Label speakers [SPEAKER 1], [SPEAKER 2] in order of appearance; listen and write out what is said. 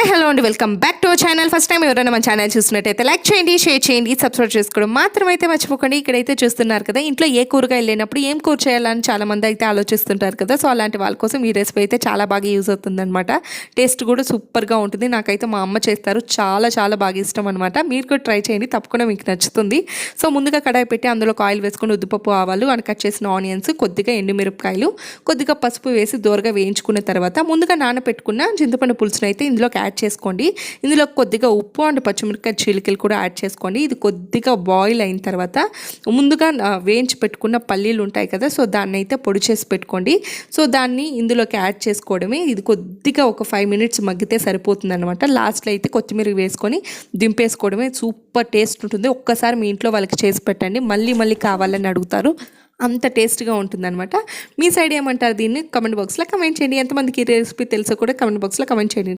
[SPEAKER 1] hi hello అండి welcome back to channel first time ఎవరైనా మన ఛానల్ చూసినట్టయితే లైక్ చేయండి షేర్ చేయండి సబ్స్క్రైబ్ చేసుకోవడం మాత్రం అయితే మర్చిపోకండి ఇక్కడైతే చూస్తున్నారు కదా ఇంట్లో ఏ కూరగాయలు లేనప్పుడు ఏం కూర చేయాలని చాలామంది అయితే ఆలోచిస్తుంటారు కదా సో అలాంటి వాళ్ళ కోసం ఈ రెసిపీ అయితే చాలా బాగా యూజ్ అనమాట టేస్ట్ కూడా సూపర్గా ఉంటుంది నాకైతే మా అమ్మ చేస్తారు చాలా చాలా బాగా ఇష్టం అనమాట మీరు కూడా ట్రై చేయండి తప్పకుండా మీకు నచ్చుతుంది సో ముందుగా కడాయి పెట్టి అందులో ఆయిల్ వేసుకుని ఉద్దుపప్పు ఆవాలు అని కట్ చేసిన ఆనియన్స్ కొద్దిగా ఎండుమిరపకాయలు కొద్దిగా పసుపు వేసి దూరగా వేయించుకున్న తర్వాత ముందుగా నానబెట్టుకున్న చింతపండు పులుసునైతే ఇందులోకి యాడ్ యాడ్ చేసుకోండి ఇందులో కొద్దిగా ఉప్పు అండ్ పచ్చిమిరపకాయ చీలికలు కూడా యాడ్ చేసుకోండి ఇది కొద్దిగా బాయిల్ అయిన తర్వాత ముందుగా వేయించి పెట్టుకున్న పల్లీలు ఉంటాయి కదా సో దాన్ని అయితే పొడి చేసి పెట్టుకోండి సో దాన్ని ఇందులోకి యాడ్ చేసుకోవడమే ఇది కొద్దిగా ఒక ఫైవ్ మినిట్స్ మగ్గితే సరిపోతుంది అనమాట లాస్ట్లో అయితే కొత్తిమీర వేసుకొని దింపేసుకోవడమే సూపర్ టేస్ట్ ఉంటుంది ఒక్కసారి మీ ఇంట్లో వాళ్ళకి చేసి పెట్టండి మళ్ళీ మళ్ళీ కావాలని అడుగుతారు అంత టేస్ట్గా ఉంటుందన్నమాట మీ సైడ్ ఏమంటారు దీన్ని కమెంట్ బాక్స్లో కమెంట్ చేయండి ఎంతమందికి రెసిపీ తెలుసో కూడా కమెంట్ బాక్స్లో కమెంట్ చేయండి